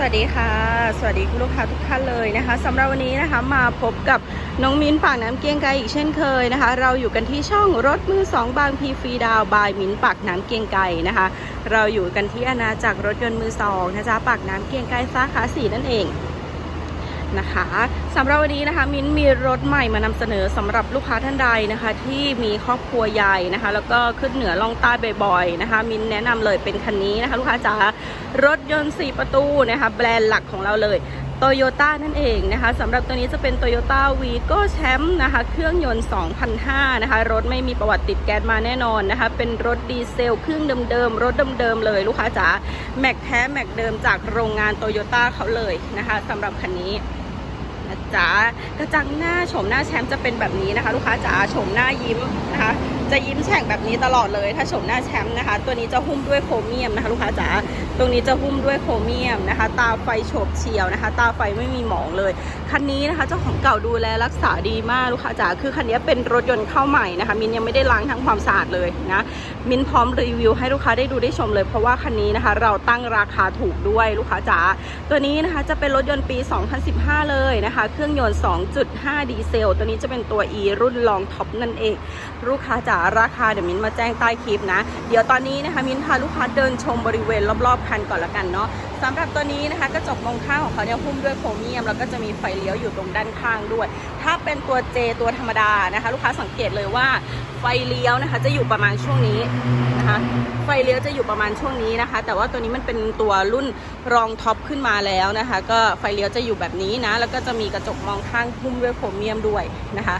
สวัสดีค่ะ สวัสดีคุณลูกค้าทุกท่านเลยนะคะสำหรับวันนี้นะคะมาพบกับน้องมิ้นปากน้ำเกียงไกอีกเช่นเคยนะคะ เราอยู่กันที่ช่องรถมือสองบางพีฟรีดาวบายมิ้นปากน้ำเกียงไกนะคะ เราอยู่กันที่อาณาจักรรถยนต์มือสองนะจ๊ะปากน้ำเกียงไกสาขาสีนั่นเอง นะคะสำหรับวันนี้นะคะมิ้นมีรถใหม่มานำเสนอสำหรับลูกค้าท่านใดนะคะ ที่มีครอบครัวใหญ่นะคะ แล้วก็ขึ้นเหนือล่องใต้บ่อยๆนะคะ มิ้นแนะนำเลยเป็นคันนี้นะคะ ลูกค้าจ๋ารถยนต์ 4 ประตูนะคะ แบรนด์หลักของเราเลยโตโยต้านั่นเองนะคะสำหรับตัวนี้จะเป็น Toyota v ีโก้แชมป์นะคะ เครื่องยนต์ 2005 นะคะ รถไม่มีประวัติติดแก๊สมาแน่นอนนะคะ เป็นรถดีเซลเครื่องเดิมๆ รถเดิมๆ เลยลูกค้าจ๋าแม็กแท้แม็กเดิมจากโรงงานโตโยต้าเขาเลยนะคะสำหรับคันนี้ นะจ๊ะกระจังหน้าโฉมหน้าแชมป์จะเป็นแบบนี้นะคะ ลูกค้าจ๋าโฉมหน้ายิ้มนะคะ จะยิ้มแฉ่งแบบนี้ตลอดเลย ถ้าโฉมหน้าแชมป์นะคะ ตัวนี้จะหุ้มด้วยโครเมียมนะคะลูกค้าจ๋าตรงนี้จะหุ้มด้วยโครเมียมนะคะ ตาไฟโฉบเฉียวนะคะ ตาไฟไม่มีหมองเลยคันนี้นะคะเจ้าของเก่าดูแลรักษาดีมากลูกค้าจ๋าคือคันนี้เป็นรถยนต์เข้าใหม่นะคะ มินยังไม่ได้ล้างทั้งความสะอาดเลยนะมินพร้อมรีวิวให้ลูกค้าได้ดูได้ชมเลย เพราะว่าคันนี้นะคะ เราตั้งราคาถูกด้วยลูกค้าจ๋าตัวนี้นะคะจะเป็นรถยนต์ปี 2015 เลยนะคะ เครื่องยนต์ 2.5 ดีเซล ตัวนี้จะเป็นตัว E รุ่นลองท็อปนั่นเอง ลูกค้าจ๋าราคาเดี๋ยวมินมาแจ้งใต้คลิปนะ เดี๋ยวตอนนี้นะคะมินพาลูกค้าเดินชมบริเวณรอบๆคันก่อนละกันเนาะ สำหรับตัวนี้นะคะกระจกมองข้างของเขาเนี่ยหุ้มด้วยโครเมียม แล้วก็จะมีไฟเลี้ยวอยู่ตรงด้านข้างด้วย ถ้าเป็นตัว J ตัวธรรมดานะคะ ลูกค้าสังเกตเลยว่าไฟเลี้ยวนะคะจะอยู่ประมาณช่วงนี้นะคะ ไฟเลี้ยวจะอยู่ประมาณช่วงนี้นะคะ แต่ว่าตัวนี้มันเป็นตัวรุ่นรองท็อปขึ้นมาแล้วนะคะ ก็ไฟเลี้ยวจะอยู่แบบนี้นะ แล้วก็จะมีกระจกมองข้างหุ้มด้วยโครเมียมด้วยนะคะ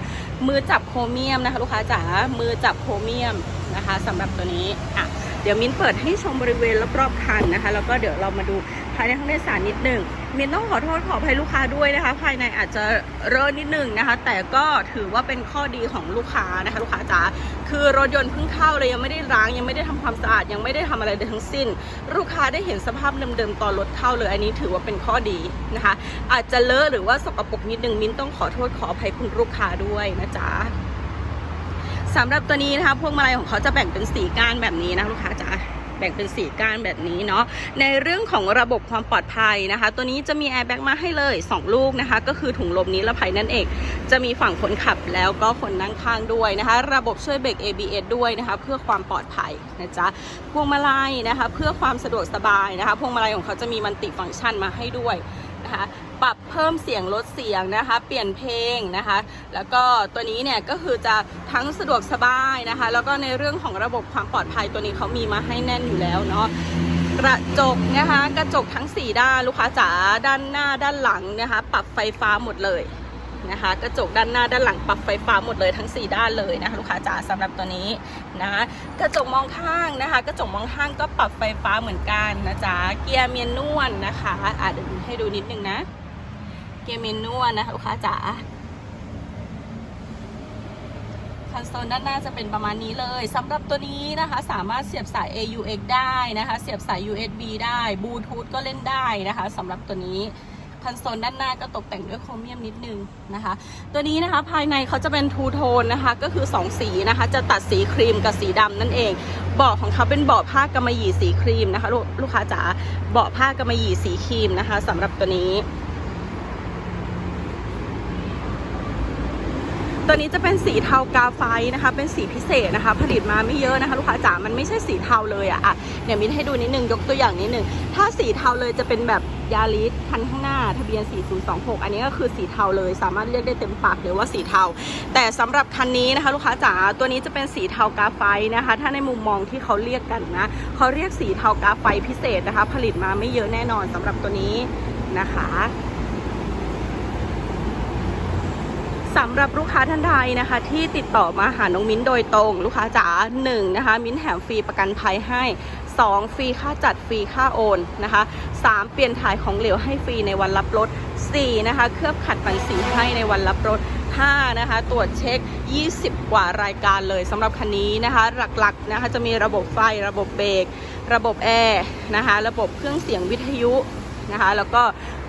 มือจับโครเมียมนะคะ ลูกค้าจ๋ามือจับโครเมียมนะคะสำหรับตัวนี้อะ ดี๋ยวมิ้นเปิดให้ชมบริเวณรอบๆคันนะคะ แล้วก็เดี๋ยวเรามาดูภายในห้องโดยสารนิดหนึ่งมิ้นต้องขอโทษขออภัยลูกค้าด้วยนะคะ ภายในอาจจะเรอะนิดหนึ่งนะคะ แต่ก็ถือว่าเป็นข้อดีของลูกค้านะคะ ลูกค้าจ๋าคือรถยนต์เพิ่งเข้าเลยยังไม่ได้ล้างยังไม่ได้ทำความสะอาดยังไม่ได้ทำอะไรเลยทั้งสิ้น ลูกค้าได้เห็นสภาพเดิมๆตอนรถเข้าเลยอันนี้ถือว่าเป็นข้อดีนะคะ อาจจะเลอะหรือว่าสกปรกนิดนึงมิ้นต้องขอโทษขออภัยคุณลูกค้าด้วยนะจ๊ะ สำหรับตัวนี้นะคะพวงมาลัยของเขาจะแบ่งเป็นสีก้านแบบนี้นะลูกค้าจ๋าแบ่งเป็นสีก้านแบบนี้เนาะในเรื่องของระบบความปลอดภัยนะคะ ตัวนี้จะมีแอร์แบ็กมาให้เลย 2 ลูกนะคะ ก็คือถุงลมนิรภัยนั่นเอง จะมีฝั่งคนขับแล้วก็คนนั่งข้างด้วยนะคะ ระบบช่วยเบรก ABS ด้วยนะคะ เพื่อความปลอดภัยนะจ๊ะพวงมาลัยนะคะ เพื่อความสะดวกสบายนะคะพวงมาลัยของเขาจะมีมันติฟังก์ชันมาให้ด้วย นะคะปรับเพิ่มเสียงลดเสียงนะคะ เปลี่ยนเพลงนะคะ แล้วก็ตัวนี้เนี่ยก็คือจะทั้งสะดวกสบายนะคะ แล้วก็ในเรื่องของระบบความปลอดภัยตัวนี้เขามีมาให้แน่นอยู่แล้วเนาะกระจกนะคะ กระจกทั้ง 4 ด้านลูกค้าจ๋าด้านหน้าด้านหลังนะคะ ปรับไฟฟ้าหมดเลย นะคะ กระจกด้านหน้าด้านหลังปรับไฟฟ้าหมดเลยทั้ง 4 ด้านเลยนะคะลูกค้าจ๋าสำหรับตัวนี้นะกระจกมองข้างนะคะ กระจกมองข้างก็ปรับไฟฟ้าเหมือนกันนะจ๊ะเกียร์เมียนนวลนะคะอะเดี๋ยวให้ดูนิดนึงนะ เกียร์เมียนนวลนะคะลูกค้าจ๋าคอนโซลด้านหน้าจะเป็นประมาณนี้เลยสำหรับตัวนี้นะคะสามารถเสียบสาย AUX ได้นะคะ เสียบสาย USB ได้บลูทูธก็เล่นได้นะคะสำหรับตัวนี้ คันโซนด้านหน้าก็ตกแต่งด้วยโครเมียมนิดนึงนะคะ ตัวนี้นะคะภายในเขาจะเป็นทูโทนนะคะก็คือ 2 สีนะคะ จะตัดสีครีมกับสีดำนั่นเองเบาะของเขาเป็นเบาะผ้ากำมะหยี่สีครีมนะคะ ลูกค้าจ๋าเบาะผ้ากำมะหยี่สีครีมนะคะสำหรับตัวนี้ ตัวนี้จะเป็นสีเทากาไฟนะคะ เป็นสีพิเศษนะคะ ผลิตมาไม่เยอะนะคะ ลูกค้าจ๋ามันไม่ใช่สีเทาเลยอะอะเดี๋ยวมินให้ดูนิดนึงยกตัวอย่างนิดนึงถ้าสีเทาเลยจะเป็นแบบยาริสคันข้างหน้า ทะเบียน 4026 อันนี้ก็คือสีเทาเลย สามารถเรียกได้เต็มปากเลยว่าสีเทา แต่สำหรับคันนี้นะคะ ลูกค้าจ๋าตัวนี้จะเป็นสีเทากาไฟนะคะ ถ้าในมุมมองที่เขาเรียกกันนะเขาเรียกสีเทากาไฟพิเศษนะคะ ผลิตมาไม่เยอะแน่นอนสำหรับตัวนี้นะคะ สำหรับลูกค้าท่านใดนะคะ ที่ติดต่อมาหาน้องมิ้นโดยตรง ลูกค้าจ๋าหนึ่งนะคะ มิ้นแถมฟรีประกันภัยให้ 2 ฟรีค่าจัดฟรีค่าโอนนะคะ 3 เปลี่ยนถ่ายของเหลวให้ฟรีในวันรับรถ 4 นะคะ เคลือบขัดฝังสีให้ในวันรับรถ 5 นะคะ ตรวจเช็ค 20 กว่ารายการเลยสำหรับคันนี้นะคะ หลักๆนะคะจะมีระบบไฟระบบเบรกระบบแอร์นะคะ ระบบเครื่องเสียงวิทยุ นะคะ แล้วก็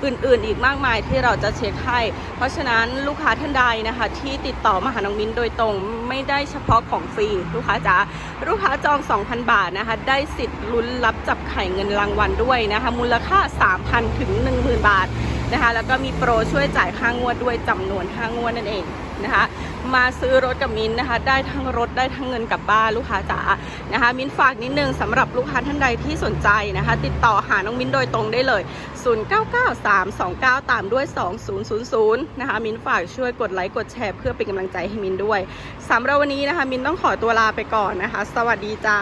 อื่นๆอีกมากมายที่เราจะเช็คให้ เพราะฉะนั้นลูกค้าท่านใดนะคะ ที่ติดต่อมาหาน้องมิ้นโดยตรงไม่ได้เฉพาะของฟรีลูกค้าจ๋าลูกค้าจอง 2,000 บาทนะคะ ได้สิทธิ์ลุ้นรับจับไข่เงินรางวัลด้วยนะคะ มูลค่า 3,000 ถึง 10,000 บาทนะคะ แล้วก็มีโปรช่วยจ่ายค่างวดด้วยจำนวนค่างวดนั่นเอง นะคะ มาซื้อรถกับมินนะคะ ได้ทั้งรถได้ทั้งเงินกลับบ้านลูกค้าจ๋านะคะ มินฝากนิดนึงสำหรับลูกค้าท่านใดที่สนใจนะคะ ติดต่อหาน้องมินโดยตรงได้เลย 099329 ตามด้วย 2000 นะคะ มินฝากช่วยกดไลค์กดแชร์เพื่อเป็นกำลังใจให้มินด้วยสำหรับวันนี้นะคะ มินต้องขอตัวลาไปก่อนนะคะ สวัสดีจ้า